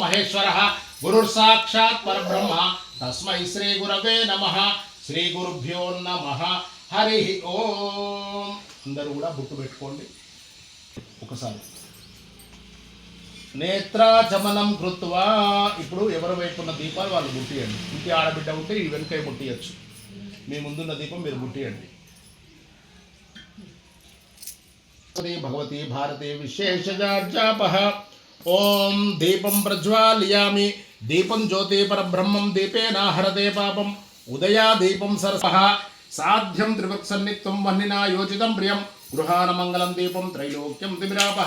మహేశ్వర. గురుర్ సాక్షాత్ పరబ్రహ్మ. తస్మై శ్రీ గురవే నమ. శ్రీ గురుభ్యో నమ. హరి ఓం. అందరూ కూడా గుర్తు పెట్టుకోండి. ఒకసారి. నేత్రాచమనం కృత్వా. ఇప్పుడు ఎవరి వైపు ఉన్న దీపాలు వాళ్ళు ముట్టియండి ఇంటి ఆడబిడ్డ ఉంటే ఈ వెనుక ముట్టియచ్చు మీ ముందున్న దీపం మీరు ముట్టియండి భగవతి భారతి విశేష విశేషజాప ఓం దీపం ప్రజ్వాలయామి. దీపం జ్యోతి పరబ్రహ్మం దీపేనాహరతే పాపం. ఉదయా దీపం సరస సాధ్యం త్రివృత్సన్నిత్వం వహ్నినా యోచితం ప్రియం. గృహాన మంగళం దీపం త్రైలోక్యం తిమిరాప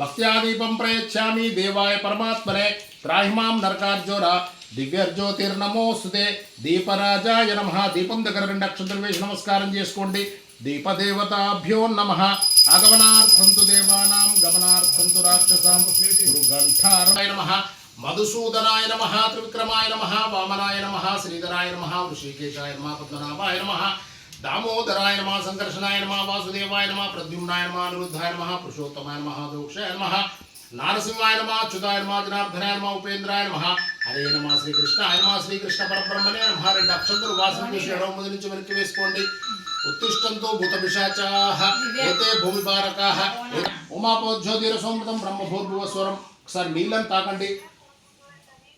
భక్త్యా దీపం ప్రయచ్చామి దేవాయ పరమాత్మనే. త్రాహిమాం నరకార్జోర దివ్యర్జ్యోతిర్నమోస్తుతే. దీపరాజాయ నమ. దీపం దగ్గర రెండు అక్షంతలు వేసి నమస్కారం చేసుకోండి. దీపదేవతాభ్యో నమ. ఆగమనార్థం తు దేవానాం గమనార్థం తు రాక్షసాం. గురుగంఠారాయ నమ మధుసూదనాయ నమ త్రివిక్రమాయ నమ వామనాయ నమ శ్రీధరాయ నమ ఋషికేశాయ నమ పద్మనాభాయ నమ దామోదరాయ నమ సంకర్షణాయ నమ వాసుదేవాయ నమ ప్రద్యుమ్నాయ నమ అనిరుద్ధాయ నమ పురుషోత్తమాయ నమ దోక్షాయ నమ నారసింహాయ నమ అచ్యుతాయ నమ జనార్దనాయ నమ ఉపేంద్రాయ నమ హరే నమ శ్రీకృష్ణాయ నమ శ్రీకృష్ణ పరబ్రహ్మనే నమ రెండు అక్షంతులు వాసన చేసి ఎడవ ముందు నుంచి వెనక్కి వేసుకోండి. ఉత్తిష్టంతో భూత పిశాచాః ఏతే భూమి బారకాః ఉమాపోజ్యోతిర సోమృతం బ్రహ్మభూర్భువ స్వరం ఒకసారి నీళ్ళని తాకండి.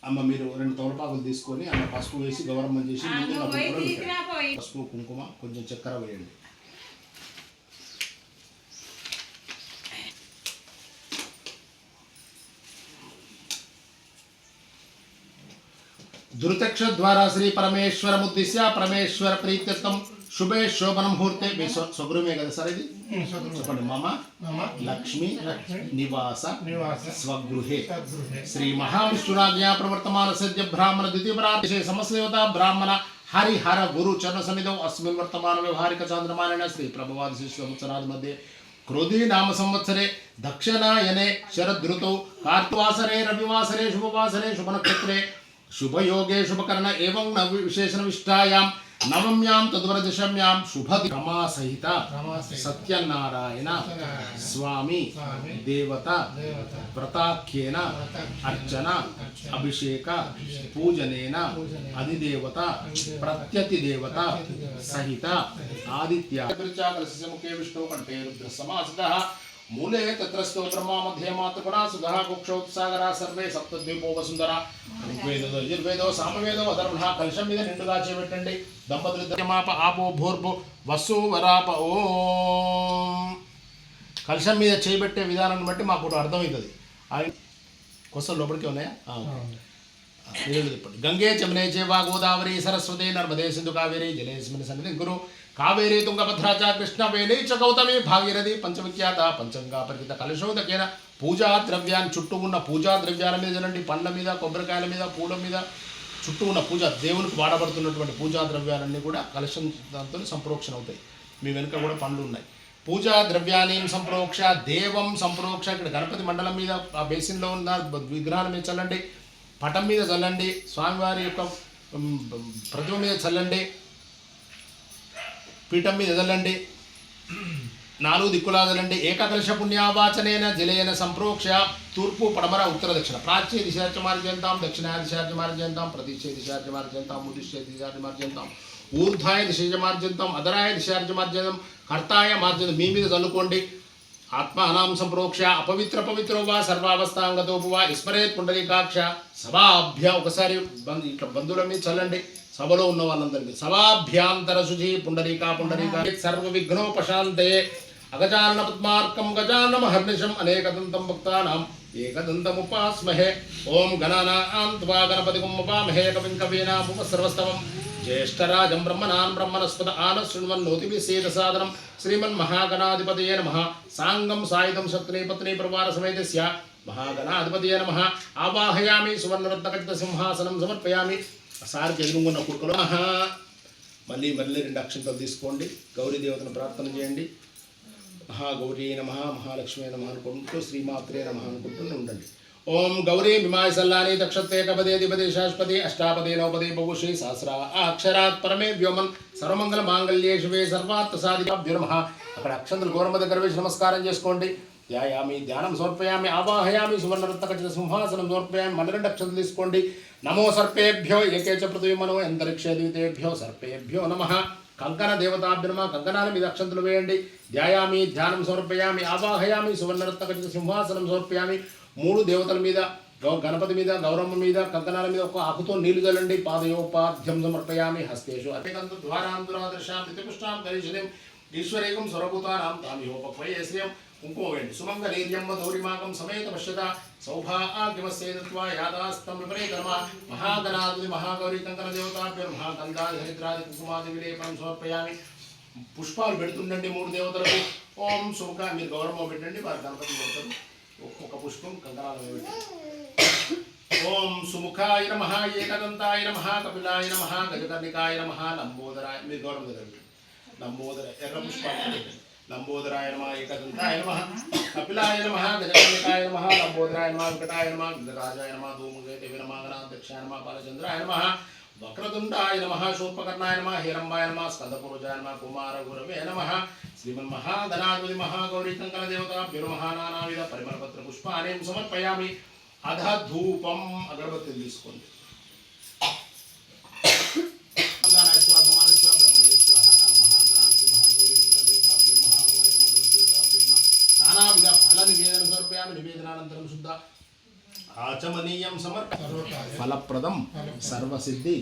అమ్మ మీరు రెండు తోలపాకులు తీసుకొని అన్న పసుపు వేసి గౌరమ్మ చేసి. పసుపు కుంకుమ కొంచెం చక్కెర వేయండి. దుర్తక్ష ద్వారా శ్రీ పరమేశ్వరముద్దిశ్య పరమేశ్వర ప్రీత్యర్థం. శుభే శోభన ముహూర్తే మీ స్వ- స్వగృహమే కదా సార్ ఇది? చెప్పండి మమ. లక్ష్మి నివాస స్వగృహే. శ్రీ మహావిష్ణురాజ్ఞా ప్రవర్తమాన సద్య బ్రాహ్మణ ద్వితీయ సమస్యవత బ్రాహ్మణ హరిహర గురు చరణ సన్నిధౌ అస్మిన్ వర్తమాన వ్యవహారిక చాంద్రమాన శ్రీ ప్రభవాది శిశు సంవత్సరాది మధ్య. క్రోధీ నామ సంవత్సరే దక్షిణాయనే శరదృతౌ కార్తవాసరే రవివాసరే శుభవాసరే శుభనక్షత్రే. శుభయోగే శుభకరణ నవ విశేషణ విష్టాయాం నవమ్యాం తదువర దశమ్యాం శుభ రమా సహిత సత్యనారాయణ స్వామి దేవత వ్రతాఖ్యేన అర్చన అభిషేక పూజనేన అధిదేవత ప్రత్యతి దేవత సహిత మూలే మధ్య మాతృగుణ సుధా కుక్షోత్సాగర సర్వే సప్తద్వీపో వసుంధర ఋగ్వేదో యజుర్వేదో సామవేదో అధర్వణ కలశం మీద నిండుగా చేపెట్టండి దంపతులు ఆపో భూర్భు వసు వరాప ఓం కలశం మీద చేయబెట్టే విధానాన్ని బట్టి మాకు అర్థమవుతుంది. ఆ క్వశ్చన్ లోపలికి ఉన్నాయా? గంగే చమనే చేవా గోదావరి సరస్వతి నర్మదే సింధు కావేరి జలేస్మిన్ సన్నిధి గురు కావేరి తుంగభద్రాచ కృష్ణ వేణి చ గౌతమి భాగీరథి పంచవిఖ్యాత పంచంగా పరిహిత కలశోదకేన పూజా ద్రవ్యాన్ని చుట్టూ ఉన్న పూజా ద్రవ్యాల మీద జనండి పండ్ల మీద కొబ్బరికాయల మీద పూల మీద చుట్టూ ఉన్న పూజ దేవునికి వాడబడుతున్నటువంటి పూజా ద్రవ్యాలన్నీ కూడా కలశం దాంతో సంప్రోక్షణ అవుతాయి. మీ వెనుక కూడా పండ్లు ఉన్నాయి. పూజా ద్రవ్యాన్ని సంప్రోక్ష దేవం సంప్రోక్ష ఇక్కడ గణపతి మండలం మీద ఆ బేసిన్లో ఉన్న విగ్రహాల మీద చల్లండి పటం మీద చల్లండి స్వామివారి యొక్క ప్రతిమ మీద చల్లండి పీఠం మీద ఎదలండి. నాలుగు దిక్కులాదలండి ఏకకలశ పుణ్యావాచనైన జలయన సంప్రోక్ష తూర్పు పడమర ఉత్తర దక్షిణ. ప్రాచ్య దిశార్చ మార్జంతాం దక్షిణాయ దిశార్చ మార్జంతాం ప్రతిష్ఠే దిశార్చ మార్జంతాం ముదిష్టే దిశార్చ మార్జంతాం ఊర్ధ్వాయ దిశ మార్జంతాం అదరాయ దిశార్చ మార్జంతం కర్తాయ మార్జనం మీ మీద చల్లుకోండి. ఆత్మానాం సంప్రోక్ష అపవిత్ర పవిత్రో వా సర్వావస్థాంగతో వా ఇస్మరేత్ పుండరీకాక్ష సభాభ్య ఒకసారి బంధు ఇట్లా బంధువుల మీద చల్లండి. సభలో ఉన్న వాళ్ళందరికీ. సభాభ్యాంతర శుచి పుండరీకా పుండరీకా సర్వ విఘ్నోపశాంతే. అగజానన పద్మార్కం గజానమ హర్నిశం అనేకదంతం భక్తానాం ఏకదంతముపాస్మహే. ఓం గణానాం త్వా గణపతిగుం ఉపామహే కవిం కవీనాముపసర్వస్తవం జ్యేష్ఠరాజం బ్రహ్మణాన్ బ్రహ్మణస్పద ఆన శృణ్వన్నోతిభి సేదసాదనం. శ్రీమన్మహాగణాధిపతయే నమ. సాంగం సాయుధం శక్తిని పత్ని ప్రవార సమేతస్య. మహాగణాధిపతయే నమ. ఆవాహయామి సువర్ణరత్నకటిత సింహాసనం సమర్పయామి. సార్కి ఎదురుగున్న కుక్కలో ఆహా. మళ్ళీ మళ్ళీ రెండు అక్షంతలు తీసుకోండి. గౌరీ దేవతను ప్రార్థన చేయండి. మహాగౌరీ నమ మహాలక్ష్మి నమ అనుకుంటూ శ్రీమాత్రే నమ అనుకుంటూ ఉండండి. ఓం గౌరీ మిమాయ సల్లాని దక్షత్రేకపదే దిపదే శాశ్వతి అష్టాపదే నవపదే బహుశ్రీ సహస్ర అక్షరాత్ పరమే వ్యోమన్ సర్వమంగళ మాంగళ్యే శివే సర్వార్థ సాధికాభ్యుర్మ అక్కడ అక్షంతలు గౌరమ్మ దగ్గర వేసి నమస్కారం చేసుకోండి. ధ్యాయామి ధ్యానం సమర్పయామి ఆవాహయామి సువర్ణరత్నకచిత సింహాసనం సమర్పయామి మండలం అక్షతలు తీసుకోండి. నమో సర్పేభ్యో ఏకేచ పృథివీ మనో అంతరిక్ష ద్వితేభ్యో సర్పేభ్యో నమ. కంకణ దేవతాభ్య నమ. కంకణాల మీద అక్షంతులు వేయండి. ధ్యాయామి ధ్యానం సమర్పయామి ఆవాహయామి సువర్ణరత్నకచిత సింహాసనం సమర్పయామి. మూడు దేవతల మీద గణపతి మీద గౌరమ్మ మీద కంకణాల మీద ఒక ఆకుతో నీళ్ళు చల్లండి పాదయోపాధ్యం సమర్పయామి. హస్తేషు అతికంత ద్వారాంతురాదర్శాం ప్రతిపుష్టాం గరీషణం ఈశ్వరేకం స్వరభూతానాం తామిహోపక్వయే శ్రియం కుంకుమ వేయండి సుమంగళీర్యం మధౌరిమాకం సమేత పశ్యత. సౌభాగ్యమస్సేదత్వా యాదాస్తం విపరీతమ మహాగణాది మహాగౌరీ కంకణ దేవతాభ్యం మహాకందాది హరిద్రాది కుంకుమాది విలేపనం సమర్పయామి. పుష్పాలు పెడుతుండండి మూడు దేవతలకు. ఓం సుముఖ మీరు గౌరవం పెట్టండి వారి గణపతి పెడతారు. ఒక్కొక్క పుష్పం కంకణాలు పెట్టండి ఓం సుముఖాయ నమ ఏకదంతాయ నమ కపిలాయ నమ గజకర్ణికాయ నమ లంబోదరాయ మీరు గౌరవం దగ్గర లంబోదర ఎర్ర పుష్పాలు. పెట్టండి. లంబోదరాయ నమ ఏకదంతాయ నమ కపిలాయ నమ గజకర్ణికాయ నమ లంబోదరాయ నమ వెంకటాయ నమ గజరాజాయ నమ ధూమకేతవి నమ గణాధ్యక్షాయ నమ బాలచంద్రాయ నమ వక్రతుండాయ నమ శూర్పకర్ణాయ నమ హిరంబాయ నమ స్కందపురుజాయ నమ కుమార గురవే నమ శ్రీమన్మహాగణాధిపతి మహాగౌరీ కంకణ దేవతాభ్యుర్ మహానానావిధ పరిమళపత్ర పుష్పానేం సమర్పయామి అధ ధూపం అగరబత్తి తీసుకోండి. నివేదనానంతరం శుద్ధ ఆచమనీయం సమర్ప ఫలప్రదం సర్వసిద్ధి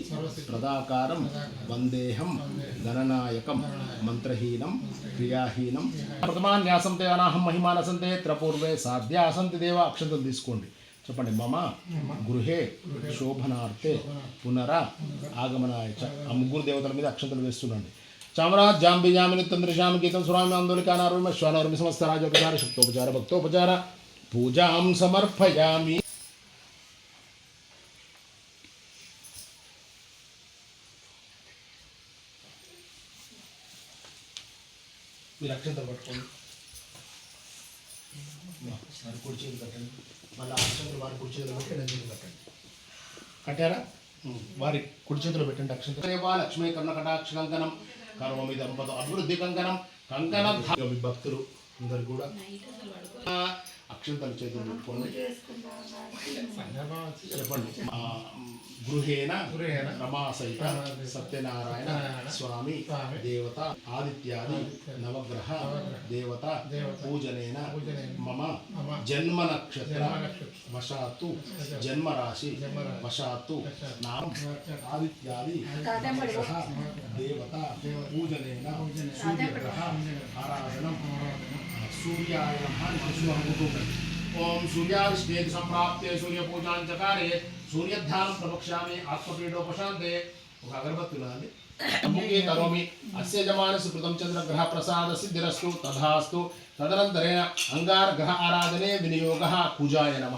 ప్రదాకారం వందేహం గణనాయకం మంత్రహీనం క్రియాహీనం ప్రథమాన్యాసం తే అనాహం మహిమానసంతే త్రపూర్వే సాధ్యాసంతి దేవ అక్షంతం తీసుకోండి. చెప్పండి మమ గృహే శోభనార్థే పునర ఆగమనాయ ఆ ముగ్గురు దేవతల మీద అక్షంతలు వేస్తుండండి. చామరాజ్ జాంబి జామిని తంద్రశామి గీతం సురామి ఆందోళికానారుమ శ్వానారుమి సమస్త రాజోపచార శక్తోపచార భక్తోపచార పూజాం సమర్పయామి మీరు అక్షంతలు పట్టుకోండి. వారి కుడి చేతులు కట్టండి. మళ్ళీ అక్షంతలు వారి కుడి చేతులు పెట్టి ఎడం చేతులు కట్టండి. కట్టారా? వారి కుడి చేతిలో పెట్టండి అక్షంతరేవా లక్ష్మీ కర్ణ కటాక్ష కంకణం కర్మమి దంపత అభివృద్ధి కంకణం కంకణ మీ భక్తులు అందరు కూడా. అక్షంతలు చేతులు పెట్టుకోండి చెప్పండి. ఆ, గృహేణ గృహేణ రమాసహిత సత్యనారాయణ నారాయణ స్వామి దేవత ఆదిత్యాది నవగ్రహ దేవత పూజనేన మమ జన్మ నక్షత్ర జన్మ వశాత్తు జన్మరాశి జన్మరాశి వశాత్తు నామ ఆదిత్యాది దేవత పూజనేన సూర్యగ్రహ ఆరాధనం సూర్యాయ నమః నమస్కారం ఓం సూర్యారిష్టేతి సంప్రాప్తే సూర్యపూజాంచకారే సూర్యధ్యానం ప్రవక్ష్యామి ఆత్మపీఠోపశాంతే ఒక అగరబత్తి ఉన్నదండి ముఖే కరోమి అస్య యజమానసి కృతం చంద్రగ్రహ ప్రసాద సిద్ధిరస్తు తథాస్తు తదనంతరేణ అంగారగ్రహ ఆరాధనే వినియోగ కుజాయ నమ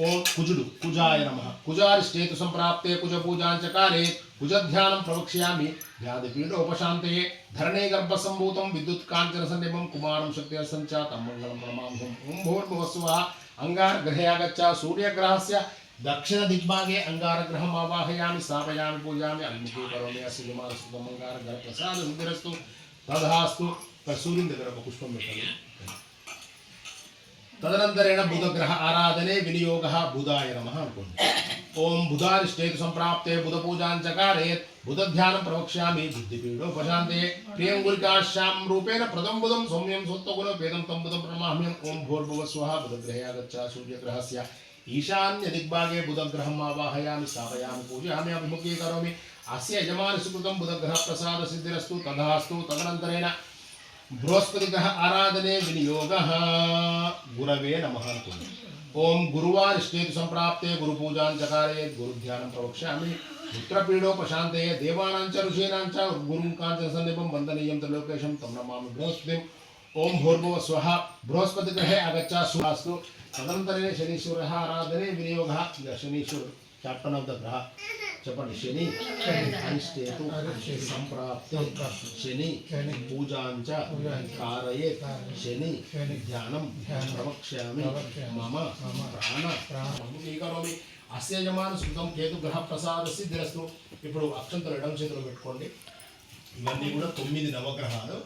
ओम कुजुडु कुजाय नमः। कुजारिष्टेतु सम्प्राप्ते कुजपूजाञ्चकारे कुजध्यानं प्रवक्ष्यामि। व्याधिपीडोपशान्तये धरणे गर्भसम्भूतं विद्युत्काञ्चनसन्निभं कुमारं शक्त्या सञ्चातं मङ्गलं परमांसम् ॐ भूर्भुवस्वः अङ्गारगृहे आगच्छ, सूर्यग्रहस्य दक्षिणदिग्भागे अङ्गारगृहम् आवाहयामि, स्थापयामि पूजामि अग्निः करोमि अस्य विमानस्तुतम् అస్య విమానసుతం అంగారగ్రహ ప్రసాద సిద్ధిరస్తు తథాస్తు ఇక్కడ సూర్యుని దగ్గర ఒక పుష్పం పెట్టండి తదనంతరేణ బుధగ్రహ ఆరాధనే వినియోగ బుధాయ నమ అనుకోండి ఓం బుధారిష్టేతు సంప్రాప్తే బుధ పూజాంచకారే బుధధ్యానం ప్రవక్ష్యామి బుద్ధిపీఠోపశాంతే ప్రియం గురికాశ్యాం రూపేణ ప్రథం బుధం సౌమ్యం సోత్తగుణ వేదం తం బుధం ప్రమాహ్మ్యం ఓం భూర్భువ స్వహ బుధగ్రహే ఆగచ్చ సూర్యగ్రహస్య ఈశాన్య దిగ్భాగే బుధగ్రహం ఆవాహయామి స్థాపయామి పూజయామి అభిముఖీ కరోమి అస్య యజమాని సుకృతం బుధగ్రహ ప్రసాద సిద్ధిరస్తు తథాస్తు తదనంతరేణ బృహస్పతి గ్రహ ఆరాధనే వినియోగ గురవే నమ అనుకుంది ఓం గురువారిష్టేతు సంప్రాప్తే గురు పూజాంచకారే గురు ధ్యానం ప్రవక్ష్యామి పుత్రపీడోపశాంతే దేవానాంచ ఋషీనాంచ గురుం కాంచన సన్నిపం చెప్పండి శని అరిష్టేతు సంప్రాప్తం శని శని పూజాంచ పూజాంచ కారయే శని ధ్యానం ప్రవక్ష్యామి మమ మమ ప్రాణ ప్రాణ అస్యజమాన అస్య కేతు గ్రహ ప్రసాద సిద్ధిరస్తు ఇప్పుడు అక్షంతలు ఎడం చేతిలో పెట్టుకోండి. ఇవన్నీ కూడా తొమ్మిది నవగ్రహాలు.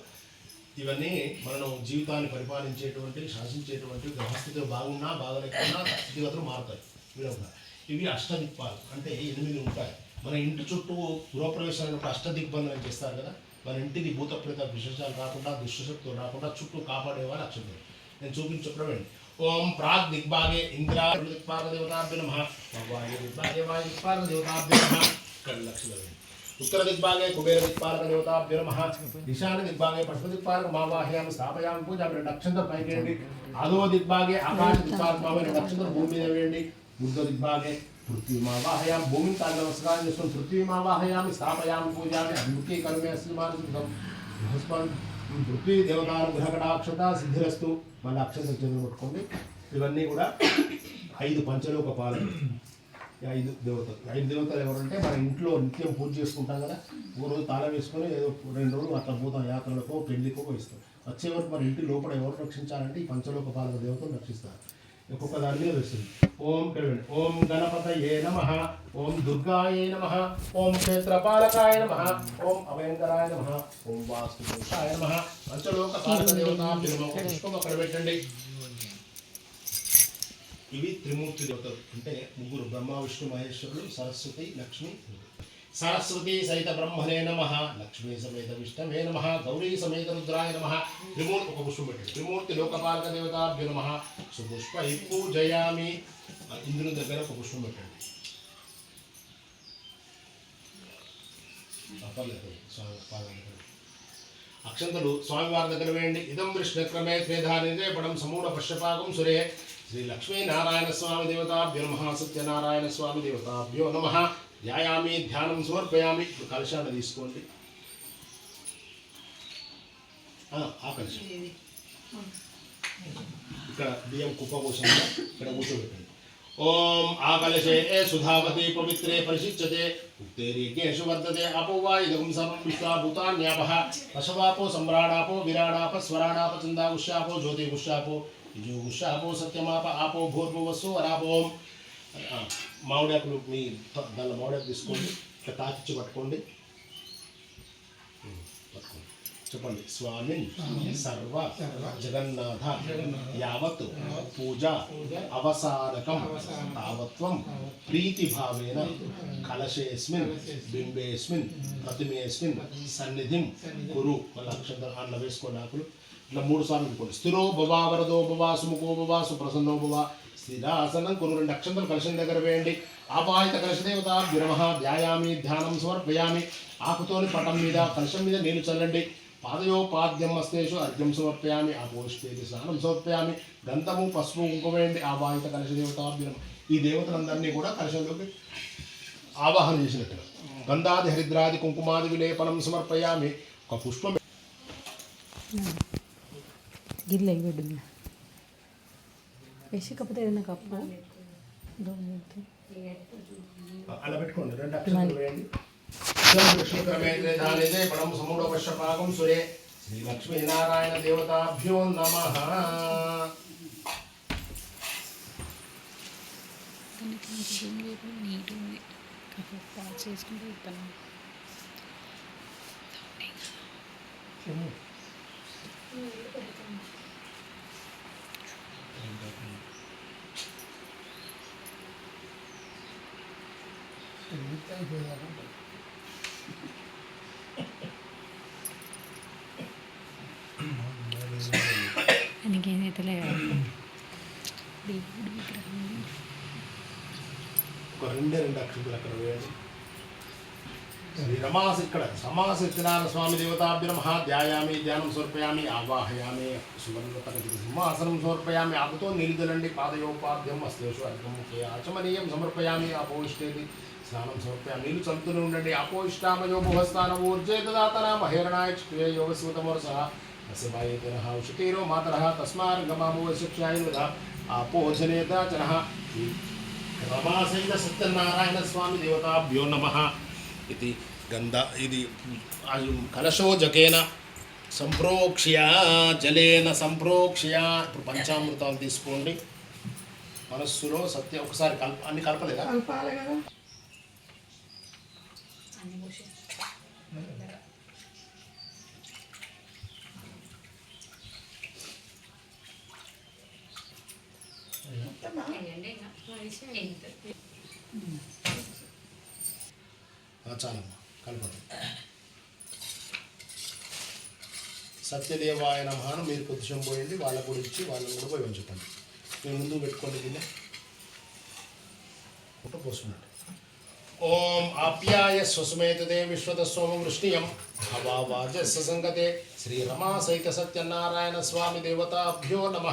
ఇవన్నీ మనం జీవితాన్ని పరిపాలించేటువంటి శాసించేటువంటి గ్రహస్థితిలో బాగున్నా బాగలేకున్నా స్థితిగతులు మారుతాయి. వీడొక ఇవి అష్టదిక్పాలు అంటే ఎనిమిది ఉంటాయి. మన ఇంటి చుట్టూ గృహప్రవేశాలు అష్టదిగ్బంధనం చేస్తారు కదా. మన ఇంటికి భూత ప్రేత విశేషాలు రాకుండా దుష్టశక్తులు రాకుండా చుట్టూ కాపాడేవారు అక్షంతలు నేను చూపించడం ఓం ప్రాగ్ దిగ్భాగే ఇంద్ర దిక్పాల దేవతాభ్య నమ. దిగ్భాగే వాయు దిక్పాల దేవతాభ్య నమ. ఇక్కడ ఉత్తర దిగ్భాగే కుబేర దిక్పాలక దేవతాభ్య నమ. ఈశాన్య దిగ్భాగే పశ్చిమ దిక్పాలక మావాహ్యాం స్థాపయామి పూజ రెండు పైకి వేయండి అదో దిగ్భాగే ఆకాశ దిక్పాలక మామని నక్షత్రం భూమి మీద వేయండి. బుద్ధ దిగ్భాగే పృథ్వీమావాహయాం భూమిని తాను నమస్కారం చేసుకుని పృథ్వీమావాహయామి స్థాపయామి పూజామి అభిముఖీ కర్మే అస్తి పృథ్వీ దేవతాను సిద్ధిరస్తు. మళ్ళీ అక్షత చంద్రుడు పట్టుకోండి ఇవన్నీ కూడా ఐదు పంచలోక పాలన ఐదు దేవతలు. ఐదు దేవతలు ఎవరంటే మన ఇంట్లో నిత్యం పూజ చేసుకుంటాం కదా. ఓ రోజు తాళం వేసుకొని ఏదో రెండు రోజులు అట్లా పోతాం యాత్రలకో పెళ్ళికో ఇస్తాం వచ్చే వరకు మన ఇంటి లోపల ఎవరు రక్షించాలంటే ఈ పంచలోక పాలక దేవతలు రక్షిస్తారు. ఒక్కొక్క దాని మీద వస్తుంది ఓం కడవండి ఓం గణపతయే నమ ఓం దుర్గాయే నమ ఓం క్షేత్రపాలకాయ నమ ఓం అభయంకరాయ నమ ఓం వాస్తుపురుషాయ నమ పంచలోక పుష్పం అక్కడ పెట్టండి ఇవి త్రిమూర్తి దేవతలు. అంటే ముగ్గురు బ్రహ్మ విష్ణు మహేశ్వరులు సరస్వతి లక్ష్మి సరస్వతి సహిత బ్రహ్మణే నమ లక్ష్మీ సమేత విష్ణవే నమ గౌరీ సమేత రుద్రాయ నమ త్రిమూర్తి ఒక పుష్పం పెట్టండి త్రిమూర్తి లోకపాలక దేవతాభ్య నమ సుపుష్ప పూజయామి. ఇంద్రుని దగ్గర ఒక పుష్పం పెట్టండి పర్లేదు స్వామి పాదం అక్షంతలు స్వామివారి దగ్గర వేయండి. ఇదం కృష్ణక్రమే త్రేధానిదే పడం సమూఢ పశ్యపాకం సురే. శ్రీ లక్ష్మీనారాయణ స్వామి దేవతాభ్యో నమ సత్యనారాయణ స్వామి దేవతాభ్యో నమ. ధ్యాయామి ధ్యానం సమర్పయామి ఇప్పుడు కలశాన్ని తీసుకోండి. ఆ, ఆ కలశం ఇక్కడ బియ్యం కుప్ప కోసం ఇక్కడ కూర్చోబెట్టండి. ఓం ఆకలశే సుధావతి పవిత్రే పరిశిచ్యతే ఉత్తేరీకేషు వర్ధతే అపో వా ఇదం సర్వం విశ్వాభూతాన్యాపః పశవాపో సమ్రాడాపో విరాడాప స్వరాడాప చందాగుష్యాపో జ్యోతిగుష్యాపో ఇజోగుష్యాపో సత్యమాప ఆపో భూర్భువస్సు వరాపోం ఆ, మామిడాకులు మీ దానిలో మామిడాకు తీసుకోండి ఇట్లా తాకిచ్చి పట్టుకోండి. చెప్పండి. స్వామి సర్వ జగన్నాథ యావత్ పూజ అవసానకం తావత్వం ప్రీతిభావేన కలశేస్మిన్ బింబేస్మిన్ ప్రతిమేస్మిన్ సన్నిధిం కురు వాళ్ళ అక్షంతర అన్న వేసుకోండి ఆకులు. ఇట్లా మూడు సార్లు అనుకోండి. స్థిరో భవా వరదో భవా సుముఖో భవా సుప్రసన్నో భవా శిలాసనం కొన్ని రెండు అక్షంతలు కలశం దగ్గర వేయండి. ఆపాహిత కలశదేవత విరమహ వ్యాయామి ధ్యానం సమర్పయామి. ఆకుతోని పటం మీద కలశం మీద నీళ్ళు చల్లండి. పాదయోపాద్యం అస్తేషు అర్ఘ్యం సమర్పయామి. ఆ ఆపోష్టేది స్నానం సమర్పయామి. గంధము పసుపు కుంకుమేయండి ఆవాహిత కలశదేవత విరమ ఈ దేవతలందరినీ కూడా కలశంలోకి ఆవాహన చేసినట్టు గంధాది హరిద్రాది కుంకుమాది విలేపనం సమర్పయామి. ఒక పుష్పం గిన్నె వేసి కాకపోతే ఏదైనా కప్పు. దూరం పెడితే. అలా పెట్టుకోండి రెండు అక్షరాలు వేయండి. కృష్ణక్రమేంద్రే పడం సమూఢ పశ్యపాకం సురే. శ్రీ లక్ష్మీనారాయణ దేవతాభ్యో నమ. నీట్ ఉంది కాకపోతే పాలు చేసుకుంటే ఆయనకి ఏదైతే లేదు ఒక రెండే రెండు అక్షతులు అక్కడ వేయాలి శ్రీ రమాస్ ఇక్కడ సమాస సత్యనారాయణ స్వామి దేవతాభ్య నమ ధ్యాయామి ధ్యానం సమర్పయామి ఆవాహయామి సువర్ణతక సింహాసనం సమర్పయామి ఆపుతో నిలుదలండి పాదయోపాద్యం అస్తేషు అర్ఘం ఆచమనీయం సమర్పయామి అపోయిష్టేది స్నానం సమర్పయామి నీళ్ళు చంపుతూనే ఉండండి. అపోయిష్టామయో భువస్థానం ఊర్జే దదాతన మహేరణాయ క్షే యోగ సూతమోర సూతమోరస అస్య వాయేతనః మాతర మాతరः తస్మార్గమామో శిక్షాయుధ ఆపోజనేత జనః రమాసైన సత్యనారాయణ స్వామి దేవతాభ్యో నమ ఇది గంధ ఇది కలశో జకేన సంప్రోక్ష్య జలేన సంప్రోక్ష్య. ఇప్పుడు పంచామృతాలు తీసుకోండి. మనస్సులో సత్య ఒకసారి కల్ప అన్ని కలపలేదా? కలపాలి కదా. అన్నీ పోసి చాలమ్మా కలపండి సత్యదేవాయ నమహాను మీరు పొద్దుషం పోయింది వాళ్ళ కూడా ఇచ్చి వాళ్ళని కూడా పోయి ఉంచుకోండి. మీరు ముందు పెట్టుకోండి దీన్ని. పుట్ట పోసుకున్నాడు ఓం ఆప్యాయ స్వసుమేతదే విశ్వత వృష్ణియం హవావాజస్య సంగతే శ్రీరమా సహిత సత్యనారాయణ స్వామి దేవతాభ్యో నమ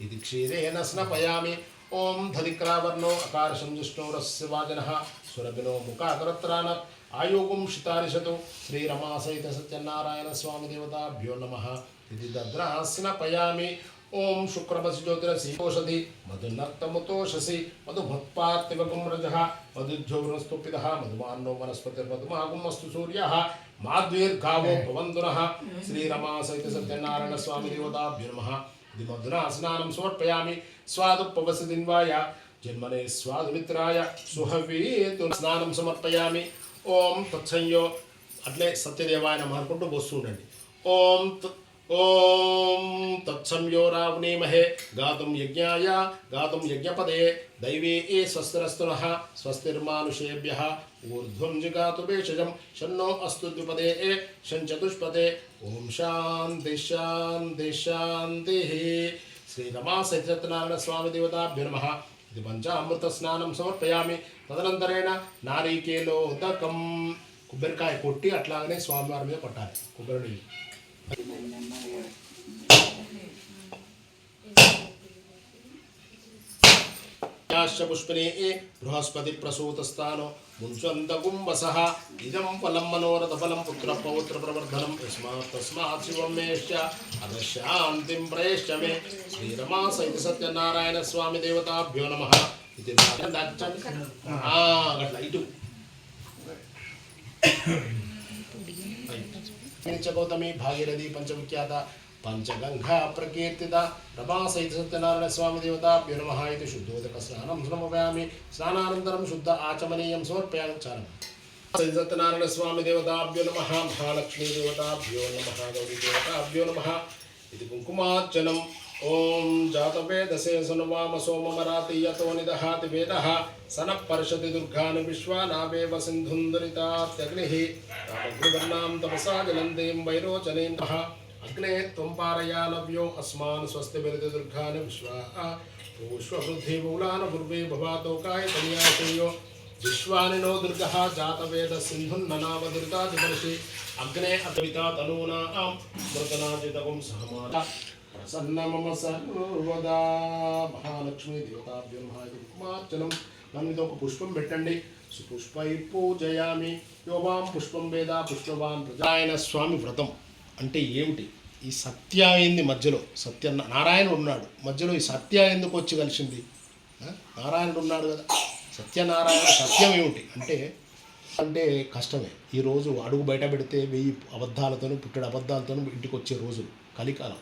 ఇది క్షీరేణ స్నపయామి ఓం ధదిక్రావర్ణో అకార్షం జిష్ణోరస్వాజన సురభినో ముఖాకరత్రాన ఆయోగం శితారిషతు శ్రీరమా సహిత సత్యనారాయణ స్వామి దేవతాభ్యో నమ ఇది దద్రాస్నపయామి ఓం శుక్రమసి జ్యోతిరసి ఓషధి మధునర్తముతోషసి మధుభత్పార్తివకం రజ మధుజ్యోవనస్తుపిద మధుమాన్నో వనస్పతిర్మధుమాగుమస్తు సూర్య మాద్వీర్ఘావో భవంతున శ్రీరమా సహిత సత్యనారాయణ స్వామి దేవతాభ్యు నమ ఇది మధునా స్నానం సమర్పయామి స్వాదుపవసి దిన్వాయ జన్మనే స్వాదుమిత్రాయ సుహవీతు స్నానం సమర్పయామి ఓం తత్సంయో అట్లే సత్యదేవాయన అనుకుంటూ వస్తుండండి ఓం త- ఓం తత్సంయో రావణీమహే గాతుం యజ్ఞాయ గాతుం యజ్ఞపదే దైవే ఏ స్వస్తిరస్తున స్వస్తిర్మానుషేభ్య ఊర్ధ్వం జిగాతు భేషజం షన్నో అస్తు ద్విపదే ఏ షంచతుష్పదే ఓం శాంతి శాంతి శాంతి శ్రీరమా సత్యనారాయణ స్వామి దేవతాభ్య నమ ఇది పంచామృత స్నానం సమర్పయామి తదనంతరేణ నారీకేలోదకం కొబ్బరికాయ కొట్టి అట్లాగనే స్వామివారి మీద కొట్టాలి కొబ్బరి నీళ్ళు యాశ్చ పుష్పినే బృహస్పతి ప్రసూతస్థానో ముంచంతగుంబసః ఇదం ఫలం మనోరథ ఫలం పుత్ర పౌత్ర ప్రవర్ధనం యస్మాత్ తస్మాత్ శివం మేశ్చ అదశాంతిం ప్రయశ్చ మే శ్రీరమా సహిత సత్యనారాయణ స్వామి పంచగౌతమి భాగీరథి పంచవిఖ్యాత పంచగంగా ప్రకీర్తిత. రమా సహిత సత్యనారాయణ స్వామి దేవతాభ్యో నమ ఇది శుద్ధోదక స్నానం సమర్పయామి. స్నానానంతరం శుద్ధ ఆచమనీయం సమర్పయామి. చాలం సత్యనారాయణ స్వామి దేవతాభ్యో నమ మహాలక్ష్మీ దేవతాభ్యో నమ. గౌరీ దేవతాభ్యో నమ. ఇది కుంకుమార్చనం. ఓం జాతవేదసే సోమమరాతి యతో నిదహాతి వేద సన పర్షతి దుర్గాని విశ్వానావేవ సింధుందరితాత్యగ్నిః రామగృవర్ణాం తపసా జలంతీం వైరోచనీం అగ్నే త్వం పారయానవ్యో అస్మాన్ స్వస్తి విరతి దుర్గాని విశ్వా పూష్వృద్ధి మూలాన పూర్వే భవాతో కాయ తన్యాశయో విశ్వానినో దుర్గ జాతవేద సింధున్ననామ దుర్గాదివర్షి అగ్నే అద్వితా తనూనా స్మృతనాజితకం సహమాత ప్రసన్న మమ సర్వదా మహాలక్ష్మి దేవతాభ్యో మహాకుమార్చనం నన్ను ఇది ఒక పుష్పం పెట్టండి. సుపుష్పై పూజయామి యోవాం పుష్పం వేద పుష్పవాన్ ప్రజాయన స్వామి వ్రతం. అంటే ఏమిటి? ఈ సత్య అయింది మధ్యలో. సత్య నారాయణుడు ఉన్నాడు. మధ్యలో ఈ సత్య ఎందుకు వచ్చి కలిసింది? నారాయణుడు ఉన్నాడు కదా. సత్యనారాయణ సత్యం ఏమిటి? అంటే అంటే కష్టమే. ఈరోజు అడుగు బయట పెడితే వెయ్యి అబద్ధాలతోనూ పుట్టడు అబద్ధాలతోనూ ఇంటికి వచ్చే రోజులు. కలికాలం.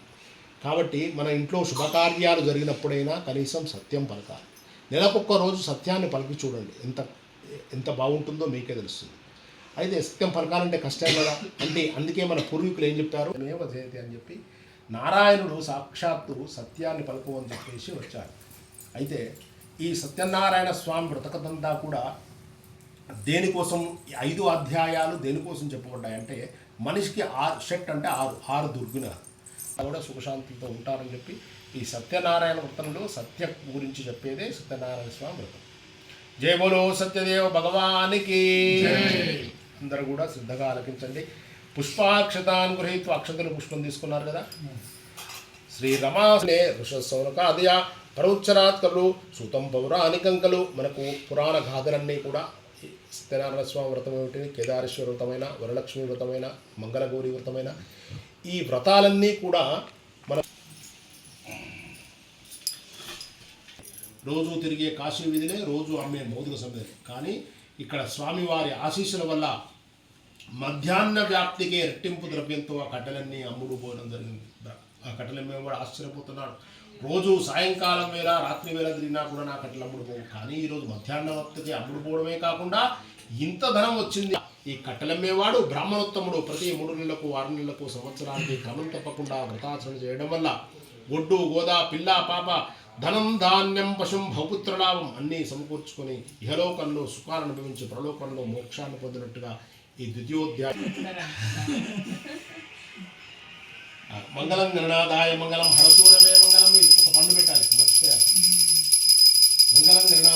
కాబట్టి మన ఇంట్లో శుభకార్యాలు జరిగినప్పుడైనా కనీసం సత్యం పలకాలి. నెలకొక్క రోజు సత్యాన్ని పలికి చూడండి. ఎంత ఎంత బాగుంటుందో మీకే తెలుస్తుంది. అయితే సత్యం పలకాలంటే కష్టం కదా? అంటే అందుకే మన పూర్వీకులు ఏం చెప్పారు? ఏమో అని చెప్పి నారాయణుడు సాక్షాత్తు సత్యాన్ని పలుకు అని చెప్పేసి వచ్చాడు అయితే ఈ సత్యనారాయణ స్వామి బ్రతకదంతా కూడా దేనికోసం ఐదు అధ్యాయాలు దేనికోసం చెప్పబడ్డాయంటే మనిషికి ఆరు షట్ అంటే ఆరు ఆరు దుర్గుణాలు. కూడా సుఖశాంతితో ఉంటారని చెప్పి ఈ సత్యనారాయణ వృత్తంలో సత్య గురించి చెప్పేదే సత్యనారాయణ స్వామి వ్రతం. జయ బోలో సత్యదేవ భగవానికి. అందరూ కూడా శ్రద్ధగా ఆలకించండి. పుష్పాక్షతాను గ్రహీత్వ అక్షతలు పుష్పం తీసుకున్నారు కదా. శ్రీ రమాసనే ఋషసౌనకాదయ పరోచ్చరాత్కలు సూతం పౌరాణికంకలు మనకు పురాణ గాథలన్నీ కూడా సత్యనారాయణ స్వామి వ్రతం ఏమిటి? కేదారేశ్వర వ్రతమైన వరలక్ష్మి వ్రతమైన మంగళగౌరి వ్రతమైన ఈ వ్రతాలన్నీ కూడా మన రోజు తిరిగే కాశీ వీధిలే రోజు అమ్మే మోదుల సమిధి కానీ ఇక్కడ స్వామివారి ఆశీస్సుల వల్ల మధ్యాహ్న వ్యాప్తికే రెట్టింపు ద్రవ్యంతో ఆ కట్టెలన్నీ అమ్ముడు పోవడం జరిగింది. ఆ కట్టెల మీద కూడా ఆశ్చర్యపోతున్నాడు. రోజు సాయంకాలం వేళ రాత్రి వేళ తిరిగినా కూడా నా కట్టెలు అమ్ముడు పోవు. కానీ ఈరోజు మధ్యాహ్న వ్యాప్తికి అమ్ముడు పోవడమే కాకుండా ఇంత ధనం వచ్చింది. ఈ కట్టెలమ్మేవాడు బ్రాహ్మణోత్తముడు. ప్రతి మూడు నెలలకు ఆరు నెలలకు సంవత్సరానికి క్రమం తప్పకుండా వ్రతాచరణ చేయడం వల్ల ఒడ్డు గోదా పిల్ల పాప ధనం ధాన్యం పశుం భౌపుత్రలాభం అన్నీ సమకూర్చుకొని ఇహలోకంలో సుఖాలను అనుభవించి ప్రలోకంలో మోక్షాన్ని పొందినట్టుగా ఈ ద్వితీయోధ్యాయం. మంగళం గణనాదాయ మంగళం హరసూనవే మంగళం ఒక పండు పెట్టాలి మర్చిపోయారు. మంగళం గణనాదాయ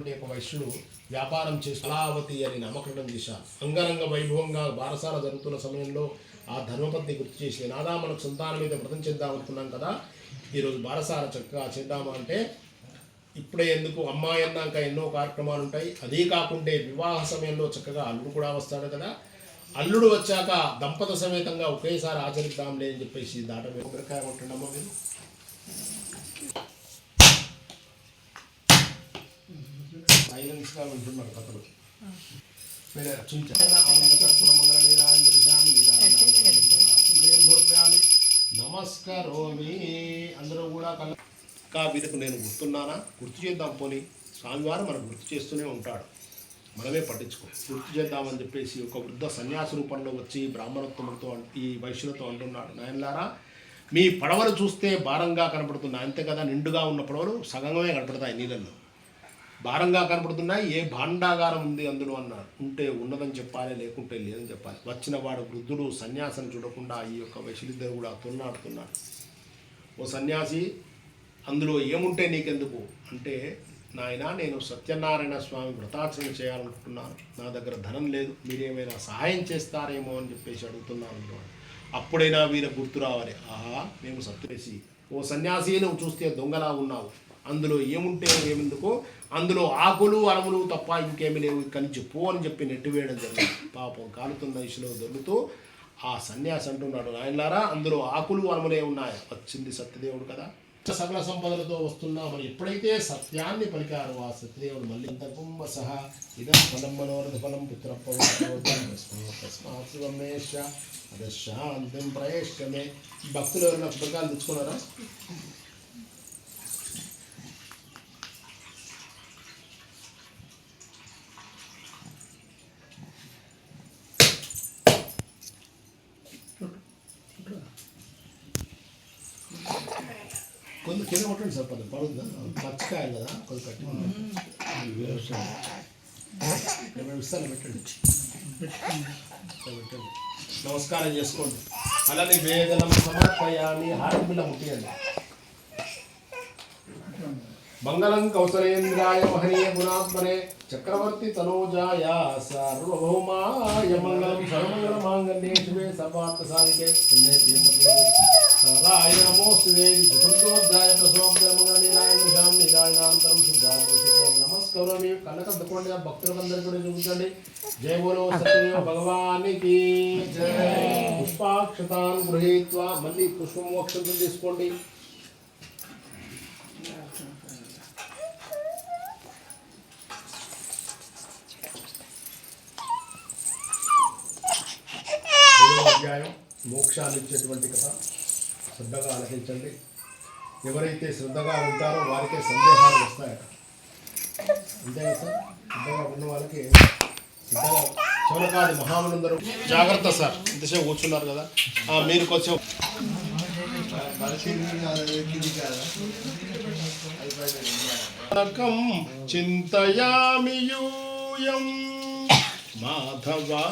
ఉన్నటువంటి ఒక వైశ్యుడు వ్యాపారం చేసి కళావతి అని నామకరణం చేశారు. అంగరంగ వైభవంగా బారసాల జరుగుతున్న సమయంలో ఆ ధర్మపత్ని గుర్తు చేసి నాదా మనకు సంతానం మీద వ్రతం చేద్దాం అనుకున్నాం కదా ఈరోజు బారసాల చక్కగా చేద్దామా? అంటే ఇప్పుడే ఎందుకు అమ్మాయి అన్నాక ఎన్నో కార్యక్రమాలు ఉంటాయి. అదే కాకుంటే వివాహ సమయంలో చక్కగా అల్లుడు కూడా వస్తాడు కదా. అల్లుడు వచ్చాక దంపత సమేతంగా ఒకేసారి ఆచరిద్దాంలే అని చెప్పేసి దాటమే. కొబ్బరికాయ కొట్టండమ్మా మీరు. మంగళ నీరాయణ దృశ్యామి నీరాయణ నమస్కారోమి. అందరూ కూడా వీరికి నేను గుర్తున్నానా? గుర్తు చేద్దాం పోనీ. స్వామివారు మనకు గుర్తు చేస్తూనే ఉంటాడు. మనమే పట్టించుకో. గుర్తు చేద్దామని చెప్పేసి ఒక వృద్ధ సన్యాస రూపంలో వచ్చి బ్రాహ్మణోత్తములతో ఈ వైశ్యులతో అంటున్నాడు. నాయనలారా మీ పడవలు చూస్తే భారంగా కనపడుతున్నాయి. అంతే కదా నిండుగా ఉన్న పడవలు సగమే కనపడతాయి నీళ్ళల్లో. భారంగా కనపడుతున్నాయి ఏ భాండాగారం ఉంది అందులో అన్నాడు ఉంటే ఉన్నదని చెప్పాలి లేకుంటే లేదని చెప్పాలి. వచ్చిన వాడు వృద్ధుడు సన్యాసం చూడకుండా ఈ యొక్క వైశ్యులిద్దరు కూడా తొన్నాడుతున్నాడు ఓ సన్యాసి అందులో ఏముంటే నీకెందుకు? అంటే నాయన నేను సత్యనారాయణ స్వామి వ్రతాచరణ చేయాలనుకుంటున్నాను. నా దగ్గర ధనం లేదు. మీరేమైనా సహాయం చేస్తారేమో అని చెప్పేసి అడుగుతున్నాను అప్పుడైనా వీర గుర్తు రావాలి. ఆహా మేము సత్యసి ఓ సన్యాసి నువ్వు చూస్తే దొంగలా ఉన్నావు. అందులో ఏముంటే ఏమెందుకో? అందులో ఆకులు అరములు తప్ప ఇంకేమీ లేవు. ఇక్కడి నుంచి పో అని చెప్పి నెట్టివేయడం జరిగింది. పాపం కాలుతున్న ఇసులో దొరుకుతూ ఆ సన్యాసి అంటున్నాడు నాయనలారా అందులో ఆకులు అరములే ఉన్నాయి. వచ్చింది సత్యదేవుడు కదా. సకల సంపదలతో వస్తున్నాము ఎప్పుడైతే సత్యాన్ని పలికారు ఆ సత్యదేవుడు మళ్ళీ ఇంతకుంభ సహా ఇదం ఫలం మనోరథ ఫలం పుత్రపమేష అదే శాంతిం ప్రయేష్టమే. భక్తులు ఎవరైనా పుస్తకాలు తెచ్చుకున్నారా కొంత కింద కొట్టండి పచ్చికాయలు కదా? కొద్ది కట్టి వ్యవసాయం. ఇస్తాను పెట్టండి. పెట్టండి నమస్కారం చేసుకోండి. అలానే వేదనం సమర్పయాన్ని హారబిల్ల ముట్టియండి. మంగళం కౌసలేంద్రాయ మహనీయ గుణాత్మనే చక్రవర్తి తనోజాయ సార్వభౌమాయ మంగళం సర్వమంగళ మాంగళ్యే శివే సర్వార్థ సాధికే చతుర్థోధ్యాయ నీరాయణాంతరం కూడా చూపించండి. జయ బోలో సత్యదేవ భగవానికి. పుష్పాక్షతాన్ గృహీత్వా మళ్ళీ తీసుకోండి. అధ్యాయం మోక్షాన్ని ఇచ్చేటువంటి కథ. శ్రద్ధగా ఆలకించండి. ఎవరైతే శ్రద్ధగా ఉంటారో వారికే సందేహాలు వస్తాయట. అంతే సార్? శ్రద్ధగా ఉన్న వాళ్ళకి శ్రద్ధగా సోనకాది మహాములందరూ జాగ్రత్త సార్. ఇంతసేపు కూర్చున్నారు కదా. ఆ, మీరు కొంచెం నకం చింతయామి యూయం మాధవ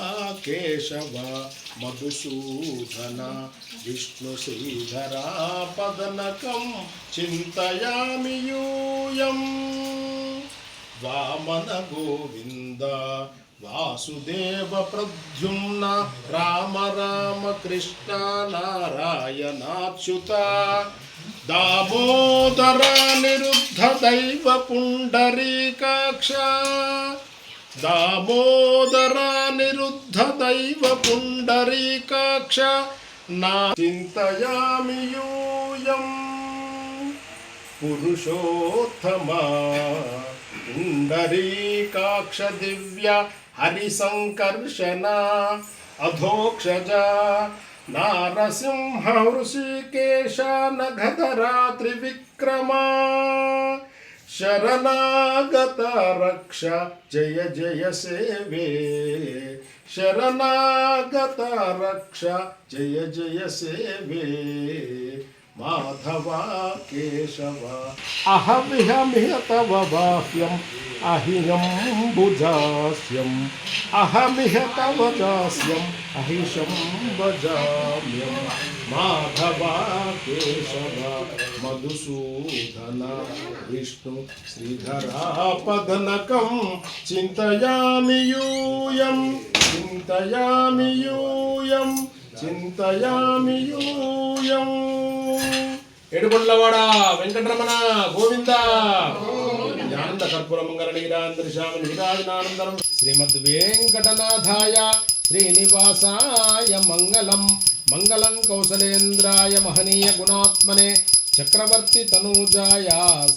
కేశవ మధుసూదన విష్ణు శ్రీధరా పదనకం చింతయామి యూయం. వామన గోవింద వాసుదేవ ప్రద్యుమ్న రామ రామ కృష్ణ నారాయణాచ్యుత. దామోదర నిరుద్ధ దైవ పుండరీకాక్ష. దామోదర నిరుద్ధ దైవ పుండరీకాక్ష నా చింతయామి యూయం పురుషోత్తమా. పుండరీకాక్ష దివ్య హరిసంకర్షణ అధోక్షజ నారసింహ ఋషికేశ నఘధరా త్రివిక్రమా. శరణాగత రక్ష జయ జయ సేవే శరణాగత రక్ష జయ జయ సేవే మాధవ కేశవ అహమిహమిహ తవ బాహ్యం అహినం భుజాస్యం అహమిహ తవ దాస్యం అహిషం భజామ్యం మాధవ కేశవ మధుసూదన విష్ణు శ్రీధరాపదనకం చింతయామి యూయం చింతయామి యూయం చింతయామి యూయం. ఏడుకొండలవాడ వెంకటరమణ గోవింద. జ్ఞానంద కర్పూర మంగళ నీరాంధ్రశామి నీరాజనానందరం శ్రీమద్ వెంకటనాథాయ శ్రీనివాసాయ మంగళం. మంగళం కౌసలేంద్రాయ మహనీయ గుణాత్మనే. చక్రవర్తి తనూజాయ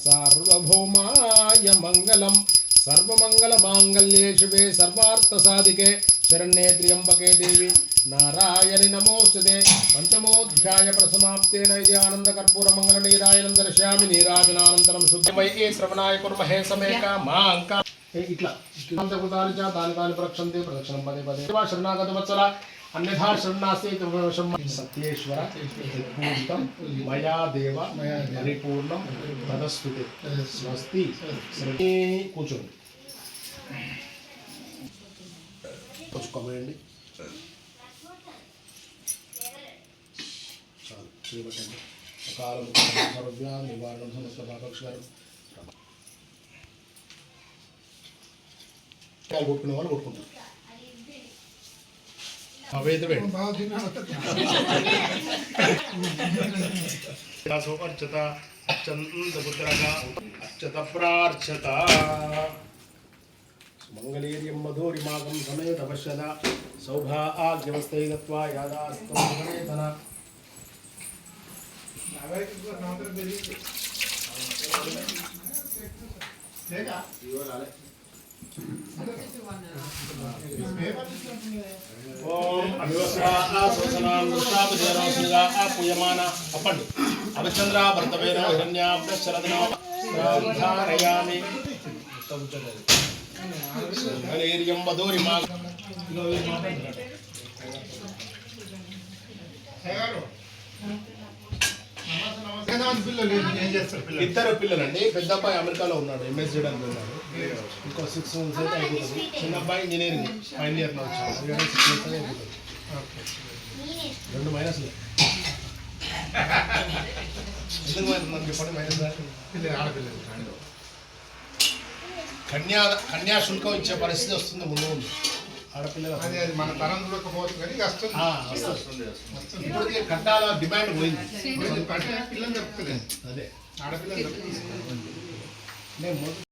సార్వభౌమాయ మంగళం. సర్వమంగళ మాంగళ్యే శివే సర్వార్థ సాధికే. శరణ్యే త్ర్యంబకే దేవి. నారాయణి నమోస్తుదే పంచమోధ్యాయ ప్రసమాప్తేన ఇది ఆనంద కర్పూర మంగళ నీరాయనం దర్శయామి నీరాజనానంతరం శుద్ధమై శ్రవణాయ కుర్మహే సమేక మా అంక ఇట్లా. కృతాని చ తాని తాని ప్రక్షంతే ప్రదక్షిణం పదే పదే. శివ వత్సల. అన్యథా శరణాస్తి సత్యేశ్వర. పూజితం. మయా దేవ. పరిపూర్ణం. తదస్తుతే స్వస్తి. కూర్చోండి. కొంచెం కమ్మేయండి చాలు చేయబట్టండి కాలం సర్వ్య నివారణం సమస్త పాపక్ష గారు కొట్టుకునే వాళ్ళు కొట్టుకుంటారు. అర్చత అర్చంతపుత్రక అర్చత ప్రార్చత మంగళీర్యం మధురిమాగం సమేత పశ్యద సౌభాగ్యవస్థై గత్వా యాదాస్తం అప్పండి అభిచంద్ర భర్తవేన హిరణ్యాభ్య శరదనారయామి మంగళీర్యం మధురిమా పిల్లలు ఇద్దరు పిల్లలండి. పెద్ద అబ్బాయి అమెరికాలో ఉన్నాడు ఎంఎస్ చేయడానికి ఉన్నాడు. ఇంకో సిక్స్ మంత్స్ అయితే అయిపోతుంది. చిన్న అబ్బాయి ఇంజనీరింగ్ ఫైనల్ వచ్చాడు. సిక్స్ మంత్స్ అయితే అయిపోతుంది. రెండు మైనస్లు ఎందుకు మైనస్ చెప్పండి మైనస్ పిల్లలు ఆడపిల్లలు కన్యా కన్యా శుల్కం ఇచ్చే పరిస్థితి వస్తుంది ముందు ముందు. ఆడపిల్లలు అది అది మన తరం చూడకపోవచ్చు కానీ ఇక వస్తుంది. ఆ, వస్తుంది. ఇప్పటికే కట్టాల డిమాండ్ పోయింది. ఇప్పుడు పిల్లలు చెప్తుంది అదే. ఆడపిల్లలు నేను మొదటి